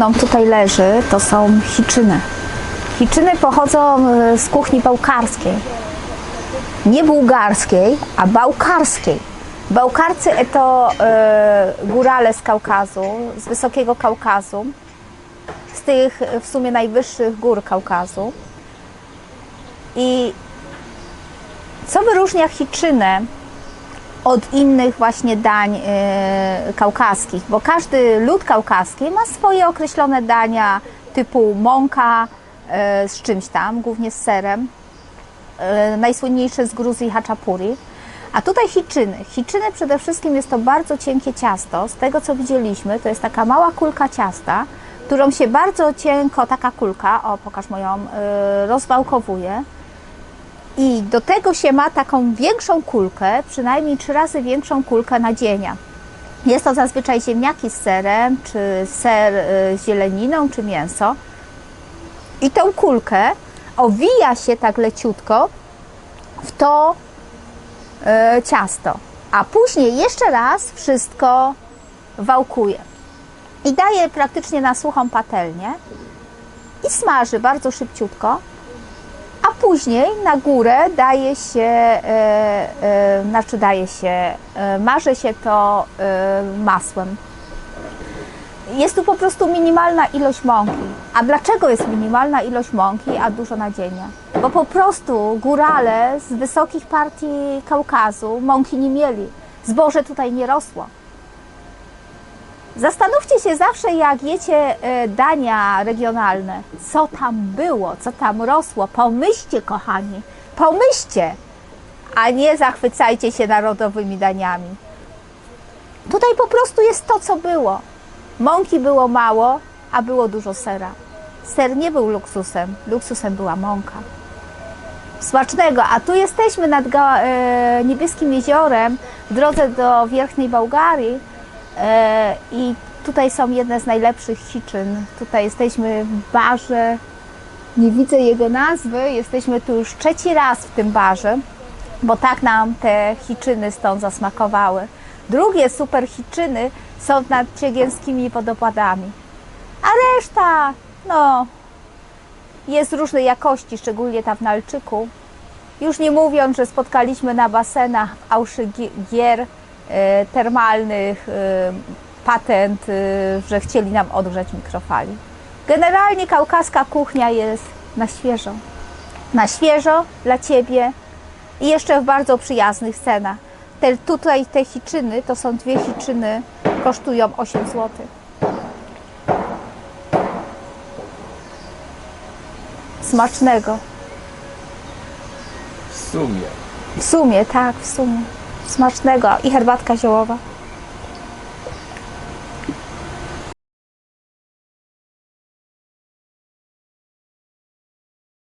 mną tutaj leży, to są chiczyny. Chiczyny pochodzą e, z kuchni bałkarskiej. Nie bułgarskiej, a bałkarskiej. Bałkarcy to e, górale z Kaukazu, z Wysokiego Kaukazu, z tych e, w sumie najwyższych gór Kaukazu. I co wyróżnia chiczynę od innych właśnie dań e, kaukaskich, bo każdy lud kaukaski ma swoje określone dania typu mąka e, z czymś tam, głównie z serem. E, najsłynniejsze z Gruzji haczapuri. A tutaj chiczyny. Chiczyny przede wszystkim jest to bardzo cienkie ciasto. Z tego co widzieliśmy, to jest taka mała kulka ciasta, którą się bardzo cienko, taka kulka, o pokaż moją, rozwałkowuje. I do tego się ma taką większą kulkę, przynajmniej trzy razy większą kulkę nadzienia. Jest to zazwyczaj ziemniaki z serem, czy ser y, z zieleniną, czy mięso. I tą kulkę owija się tak leciutko w to y, ciasto. A później jeszcze raz wszystko wałkuje. I daje praktycznie na suchą patelnię i smaży bardzo szybciutko później na górę daje się, e, e, znaczy daje się, e, marzy się to masłem. Jest tu po prostu minimalna ilość mąki. A dlaczego jest minimalna ilość mąki, a dużo nadzienia? Bo po prostu górale z wysokich partii Kaukazu mąki nie mieli. Zboże tutaj nie rosło. Zastanówcie się zawsze, jak jecie e, dania regionalne, co tam było, co tam rosło. Pomyślcie, kochani, pomyślcie, a nie zachwycajcie się narodowymi daniami. Tutaj po prostu jest to, co było. Mąki było mało, a było dużo sera. Ser nie był luksusem, luksusem była mąka. Smacznego, a tu jesteśmy nad e, Niebieskim Jeziorem w drodze do Wierchnej Bułgarii. E, I tutaj są jedne z najlepszych chiczyn. Tutaj jesteśmy w barze. Nie widzę jego nazwy. Jesteśmy tu już trzeci raz w tym barze, bo tak nam te chiczyny stąd zasmakowały. Drugie super chiczyny są nad Ciegierskimi wodopadami. A reszta, no, jest różnej jakości, szczególnie ta w Nalczyku. Już nie mówiąc, że spotkaliśmy na basenach w Auszy-Gier termalnych e, patent, e, że chcieli nam odgrzać mikrofali. Generalnie kaukaska kuchnia jest na świeżo. Na świeżo dla Ciebie i jeszcze w bardzo przyjaznych cenach. Te, tutaj te chiczyny, to są dwie chiczyny, kosztują 8 zł. Smacznego. W sumie. W sumie, tak, w sumie. Smacznego i herbatka ziołowa.